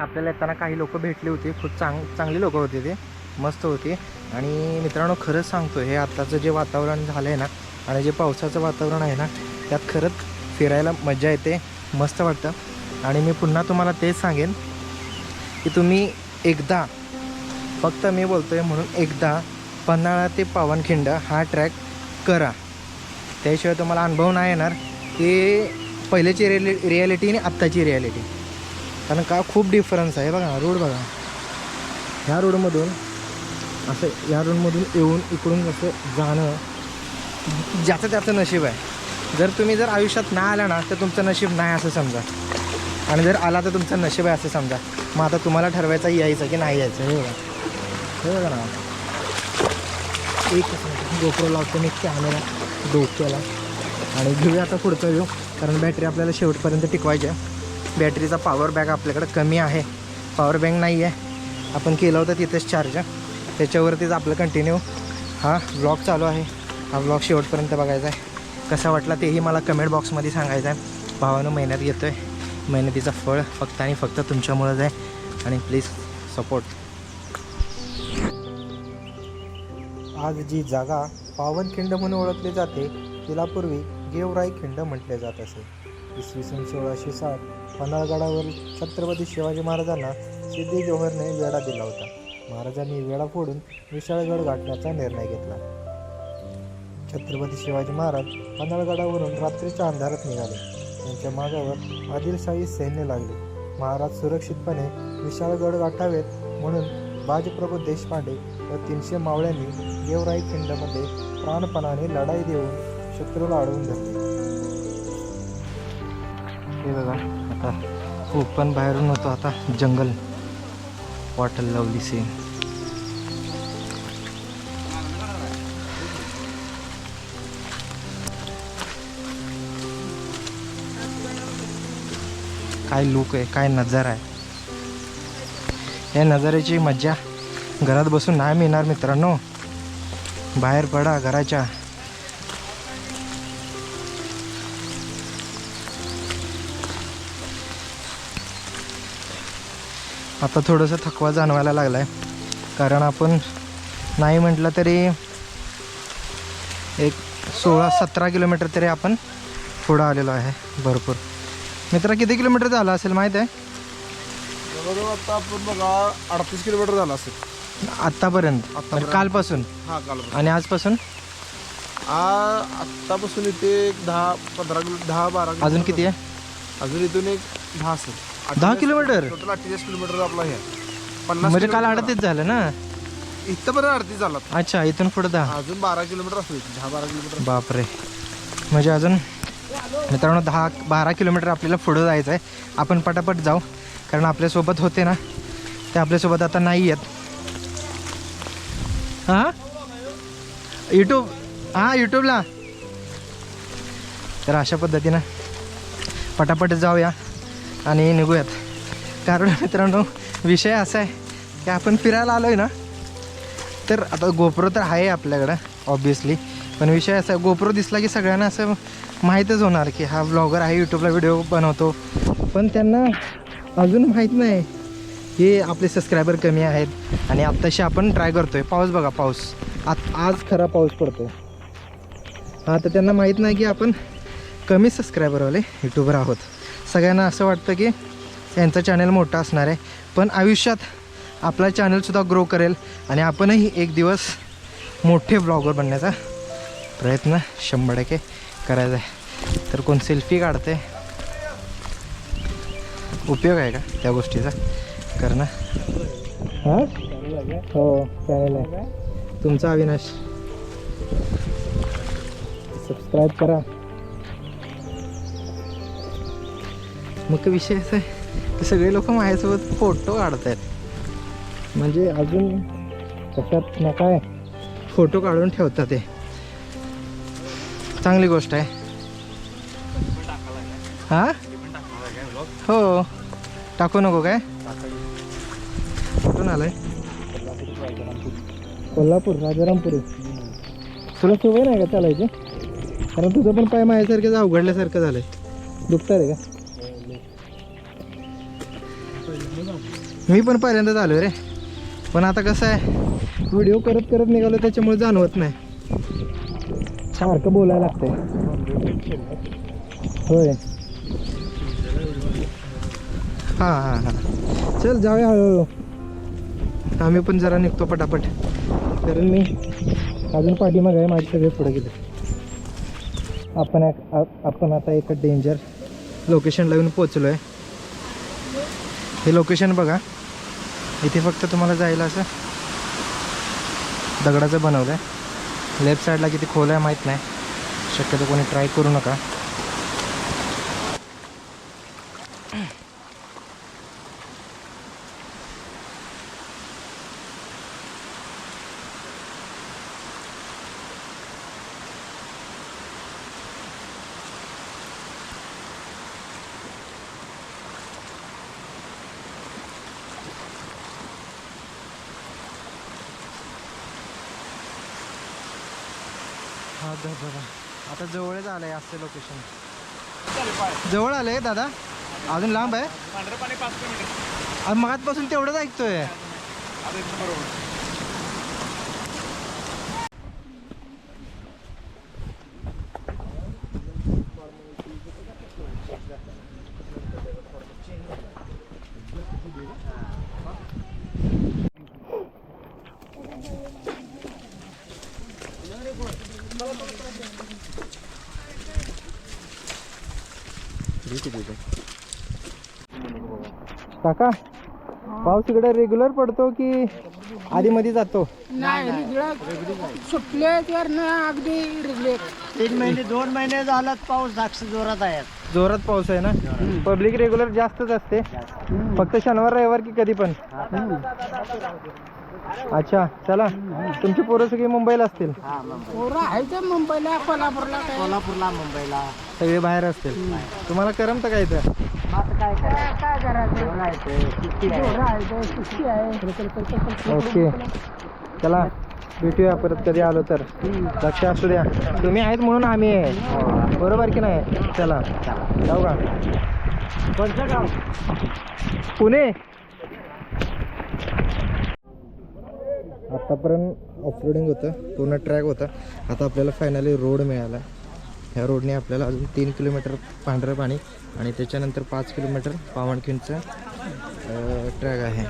आपल्याला येताना काही लोक भेटली होती. खूप चांग चांगली लोक होती ते. मस्त होती. आणि मित्रांनो खरंच सांगतो हे आत्ताचं जे वातावरण झालं आहे ना आणि जे पावसाचं वातावरण आहे ना त्यात खरंच फिरायला मजा येते. मस्त वाटतं. आणि मी पुन्हा तुम्हाला तेच सांगेन की तुम्ही एकदा फक्त मी बोलतो आहे म्हणून एकदा पन्हाळा ते पावनखिंड हा ट्रॅक करा. त्याशिवाय तुम्हाला अनुभव नाही येणार की पहिल्याची रिअलि रिॲलिटी आणि आत्ताची रिॲलिटी कारण का खूप डिफरन्स आहे. बघा रोड बघा. ह्या रोडमधून असं या रोडमधून येऊन इकडून कसं जाणं ज्याचं त्याचं नशीब आहे. जर तुम्ही जर आयुष्यात नाही आला ना तर तुमचं नशीब नाही असं समजा. आणि जर आला तर तुमचं नशीब आहे असं समजा. मग आता तुम्हाला ठरवायचं यायचं की नाही यायचं हे बघा. हे बघा ना. एक गोप्रो लावतो मी कॅमेरा डोक्याला. आणि घेऊया आता पुढचा व्ह्यू कारण बॅटरी आपल्याला शेवटपर्यंत टिकवायची आहे. बॅटरीचा पॉवर बॅग आपल्याकडं कमी आहे. पॉवर बँक नाही आहे. आपण केलं होतं तिथेच चार्ज त्याच्यावरतीच आपलं कंटिन्यू हा ब्लॉग चालू आहे. हा ब्लॉग शेवटपर्यंत बघायचा आहे. कसा वाटला तेही मला कमेंट बॉक्समध्ये सांगायचं आहे. भावानं मेहनत घेतो आहे मेहनतीचं फळ फक्त आणि फक्त तुमच्यामुळंच आहे. आणि प्लीज सपोर्ट आज जी जागा पावनखिंड म्हणून ओळखली जाते तिला पूर्वी गेवराई खिंड म्हटले जात असे. इसवी सन सोळाशे साठ पन्हाळगडावर छत्रपती शिवाजी महाराजांना सिद्धी जोहरने वेढा दिला होता. महाराजांनी वेढा फोडून विशाळगड गाठण्याचा निर्णय घेतला. छत्रपती शिवाजी महाराज पन्हाळगडावरून रात्रीच्या अंधारात निघाले. त्यांच्या मागावर आदिलशाही सैन्य लागले. महाराज सुरक्षितपणे विशाळगड गाठावेत म्हणून बाजप्रभू देशपांडे व तीनशे मावळ्यांनी देवराई खिंडमध्ये प्राणपणाने लढाई देऊन शत्रूला अडवून धरले. हे बघा. खूप पण बाहेरून होतो आता जंगल. वॉटर लवली सेम काय लुक आहे काय नजर आहे. या नजाऱ्याची मज्जा. घरात बसून नाही मिळणार मित्रांनो. बाहेर पडा घराच्या. आता थोडंसं थकवा जाणवायला लागला आहे कारण आपण नाही म्हटलं तरी एक सोळा सतरा किलोमीटर तरी आपण पुढं आलेलो आहे भरपूर. मित्र किती किलोमीटर झालं असेल माहीत आहे? जवळजवळ आता आपण बघा अडतीस किलोमीटर झाला असेल. आत्तापर्यंत? म्हणजे आत्तापर्यंत. कालपासून? हा काल आणि आजपासून? आत्तापासून इथे एक दहा पंधरा किलो दहा बारा किलो- अजून किती आहे? अजून इथून एक दहा असेल. दहा किलोमीटर? टोटल अठ्ठेचाळीस किलोमीटर आपला हे. पन्नास म्हणजे काल किलोमीटर अडतीच झालं ना? झाला. इथपर्यंत अडतीस झाला. अच्छा इथून पुढं दहा. अजून बारा किलोमीटर असेल दहा बारा किलोमीटर बापरे. म्हणजे अजून मित्रांनो दहा बारा किलोमीटर आपल्याला पुढं जायचं आहे. आपण पटापट जाऊ कारण आपल्यासोबत होते ना ते आपल्यासोबत आता नाही आहेत. हां? यूट्यूब हां यूट्यूबला तर अशा पद्धतीनं पटापट जाऊया. आणि निघूयात. कारण मित्रांनो विषय असा आहे की आपण फिरायला आलो आहे ना तर आता गोप्रो तर आहे आपल्याकडं ऑब्वियसली पण विषय असा आहे गोप्रो दिसला की सगळ्यांना असं माहीतच होणार की हा ब्लॉगर आहे यूट्यूबला व्हिडिओ बनवतो. पण त्यांना अजून माहीत नाही की आपले सबस्क्रायबर कमी आहेत. आणि आत्ताशी आपण ट्राय करतोय. पाऊस बघा पाऊस. आत आज खरा पाऊस पडतो हा तर त्यांना माहीत नाही की आपण कमी सबस्क्रायबरवाले यूट्यूबर आहोत. सगळ्यांना असं वाटतं की यांचं चॅनल मोठं असणार आहे. पण आयुष्यात आपला चॅनलसुद्धा ग्रो करेल आणि आपणही एक दिवस मोठे ब्लॉगर बनण्याचा प्रयत्न शंभर टक्के करायचा आहे. तर कोण सेल्फी काढते? उपयोग आहे का त्या गोष्टीचा? करणं? हां? हो चॅनल आहे. तुमचा अविनाश. सबस्क्राईब करा. मग विषय असा आहे सगळे लोक माझ्यासोबत फोटो काढत आहेत म्हणजे अजून कशात ना काय? फोटो काढून ठेवतात ते. चांगली गोष्ट आहे. हा? हो. टाकू नको काय? कुठून आलाय? कोल्हापूर राजारामपूर. तुला सवय नाही का चालायची? कारण तुझं पण पाय माझ्यासारखं अवघडल्यासारखं झालंय. दुखतं रे का? मी पण पहिल्यांदाच आलो रे. पण आता कसं आहे व्हिडिओ करत करत निघालो त्याच्यामुळे जाणवत नाही. सारखं बोलायला लागतंय. होय. हां हां हां. चल जाऊया हळूहळू. आम्ही पण जरा निघतो पटापट. कारण मी अजून पाठीमागे आहे माझे सगळे पुढे गेले. आपण एक- आपण आता एका डेंजर लोकेशनला येऊन पोचलो आहे हे लोकेशन बघा. इथे फक्त तुम्हाला जायला असं दगडाचं बनवलं आहे. लेफ्ट साईडला किती खोल आहे माहीत नाही. शक्यतो कोणी ट्राय करू नका. हा बघा आता जवळच आलं आहे असं लोकेशन जवळ आलं दादा? अजून लांब आहे? मगातपासून तेवढंच ऐकतोय. काका पाऊस इकडे रेग्युलर पडतो की आधी मध्ये जातो? नाही सुटले तर ना अगदी तीन महिने दोन महिने झालात पाऊस जास्त जोरात आहे. जोरात पाऊस आहे ना? पब्लिक रेग्युलर जास्तच असते. फक्त शनिवार रविवार की कधी पण. अच्छा चला. तुमची पोरं सगळी मुंबईला असतील. पोरं आहे ते मुंबईला कोल्हापूरला काय? कोल्हापूरला मुंबईला. सगळे बाहेर असतील. तुम्हाला करमतं काय इथं? आता काय करायचं? ओके. चला भेटूया परत कधी आलो तर. लक्ष असू द्या. तुम्ही आहेत म्हणून आम्ही आहे. बरोबर की नाही? चला. जाऊ का? कोणतं गाव? पुणे. आत्तापर्यंत ऑफरोडिंग होतं. पूर्ण ट्रॅक होता. आता आपल्याला फायनली रोड मिळाला. ह्या रोडने आपल्याला अजून तीन किलोमीटर पांढरं पाणी आणि त्याच्यानंतर पाच किलोमीटर पावनखिंडचं ट्रॅक आहे.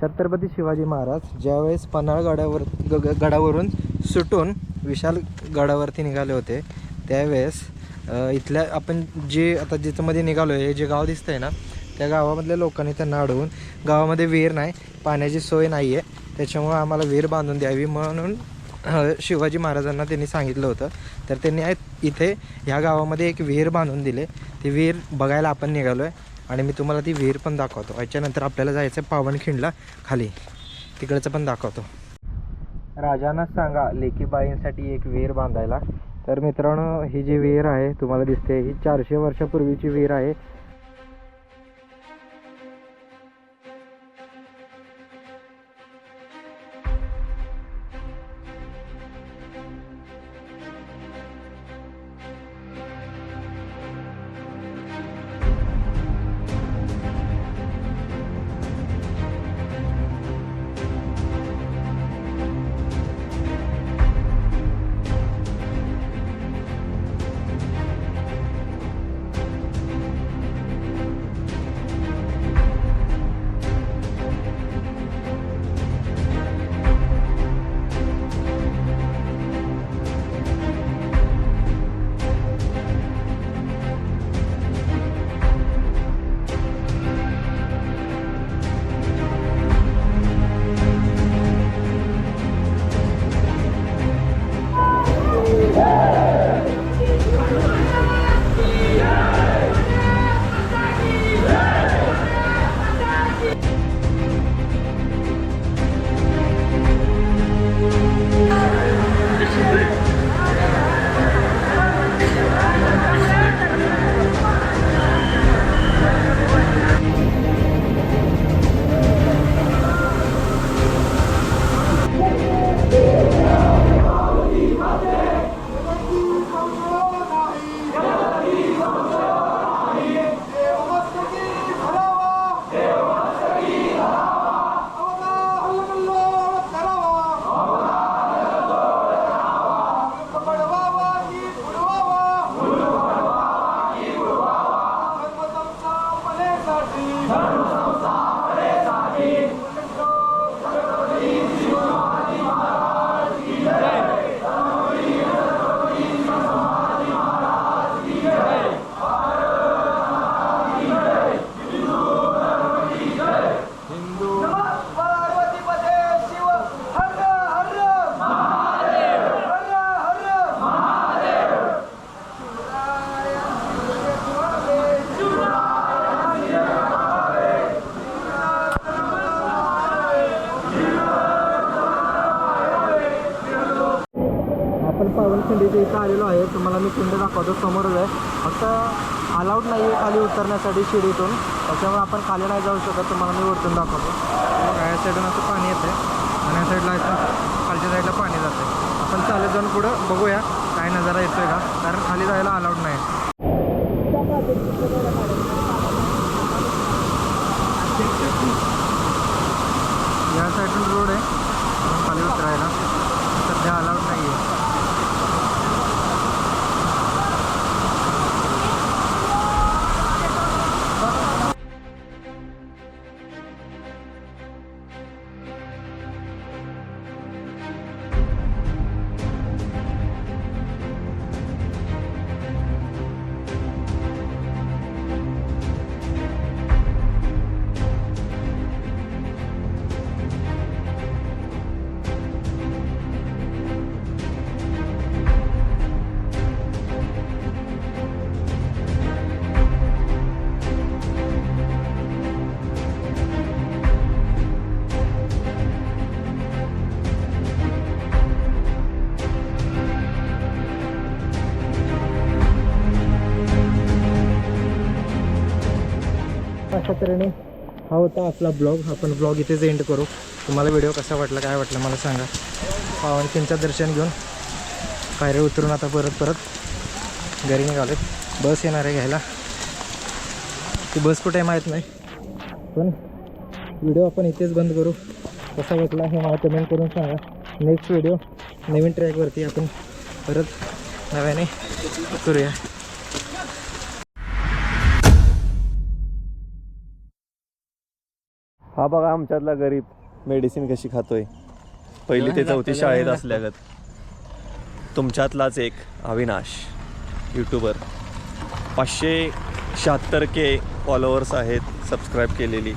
छत्रपती शिवाजी महाराज ज्यावेळेस पन्हाळ गडावर ग ग- गडावरून सुटून विशाल गडावरती निघाले होते त्यावेळेस इथल्या आपण जे आता जिथंमध्ये निघालो आहे हे जे गाव दिसतं आहे ना त्या गावामधल्या लोकांनी त्यांना अडवून गावामध्ये विहीर नाही पाण्याची सोय नाही आहे त्याच्यामुळं आम्हाला विहीर बांधून द्यावी म्हणून शिवाजी महाराजांना त्यांनी सांगितलं होतं. तर त्यांनी इथे ह्या गावामध्ये एक विहीर बांधून दिले. ती विहीर बघायला आपण निघालो आहे आणि मी तुम्हाला ती विहीर पण दाखवतो. याच्यानंतर आपल्याला जायचं आहे पावनखिंडला खाली. तिकडचं पण दाखवतो. राजांना सांगा लेकीबाईंसाठी एक विहीर बांधायला. तर मित्रांनो ही जी विहीर आहे तुम्हाला दिसते ही चारशे वर्षापूर्वीची विहीर आहे. तुम्हाला मी खिंड दाखवतो समोरच आहे. फक्त अलाउड नाही आहे खाली उतरण्यासाठी शिडीतून. त्याच्यामुळे आपण खाली नाही जाऊ शकत तुम्हाला मी वरतून दाखवतो. बघा या साईडून असं पाणी येतं आणि या साईडला इथं खालच्या साईडला पाणी जातं आपण चालत जाऊन पुढं बघूया. काय नजारा येतो आहे का? कारण खाली जायला अलाउड नाही या साईडून रोड आहे. म्हणून खाली उतरायला. सध्या अलाउड अशा तऱ्हेने हा होता आपला ब्लॉग. आपण ब्लॉग इथेच एंड करू. तुम्हाला व्हिडिओ कसा वाटला काय वाटलं मला सांगा. पावनखिंडचं दर्शन घेऊन पायऱ्या उतरून आता परत परत घरी निघाले बस येणार आहे घ्यायला. ती बस कुठे माहीत नाही. पण व्हिडिओ आपण इथेच बंद करू. कसा वाटला हे मला कमेंट करून सांगा. नेक्स्ट व्हिडिओ नवीन ट्रॅकवरती आपण परत नव्याने करूया हा बघा आमच्यातला गरीब मेडिसिन कशी खातोय. पहिली ते चौथी शाळेत असल्यागत. तुमच्यातलाच एक अविनाश यूट्यूबर पाचशे शहात्तर के फॉलोअर्स आहेत सबस्क्राईब केलेली.